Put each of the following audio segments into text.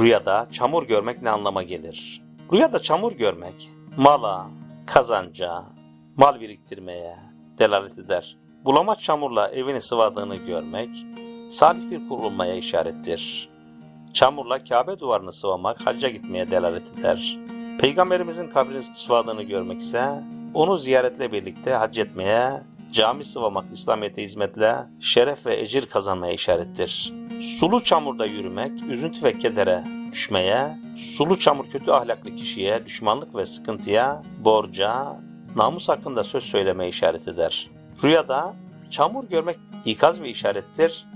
Rüyada çamur görmek ne anlama gelir? Rüyada çamur görmek mala, kazanca, mal biriktirmeye delalet eder. Bulamaç çamurla evini sıvadığını görmek salih bir kurulmaya işarettir. Çamurla Kabe duvarını sıvamak hacca gitmeye delalet eder. Peygamberimizin kabrini sıvadığını görmek ise onu ziyaretle birlikte hac etmeye, cami sıvamak İslamiyet'e hizmetle şeref ve ecir kazanmaya işarettir. Sulu çamurda yürümek, üzüntü ve kedere düşmeye, sulu çamur kötü ahlaklı kişiye düşmanlık ve sıkıntıya, borca, namus hakkında söz söylemeye işaret eder. Rüyada çamur görmek ikaz bir işarettir.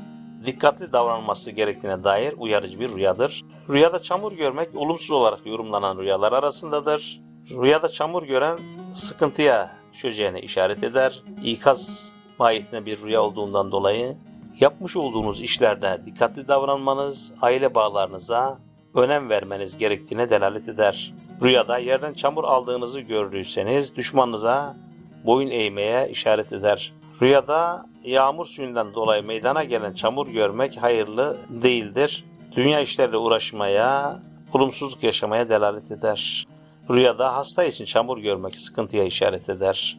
Dikkatli davranılması gerektiğine dair uyarıcı bir rüyadır. Rüyada çamur görmek olumsuz olarak yorumlanan rüyalar arasındadır. Rüyada çamur gören sıkıntıya düşeceğine işaret eder. İkaz mahiyetine bir rüya olduğundan dolayı yapmış olduğunuz işlerde dikkatli davranmanız, aile bağlarınıza önem vermeniz gerektiğine delalet eder. Rüyada yerden çamur aldığınızı gördüyseniz düşmanınıza boyun eğmeye işaret eder. Rüyada yağmur suyundan dolayı meydana gelen çamur görmek hayırlı değildir. Dünya işleriyle uğraşmaya, olumsuzluk yaşamaya delalet eder. Rüyada hasta için çamur görmek sıkıntıya işaret eder.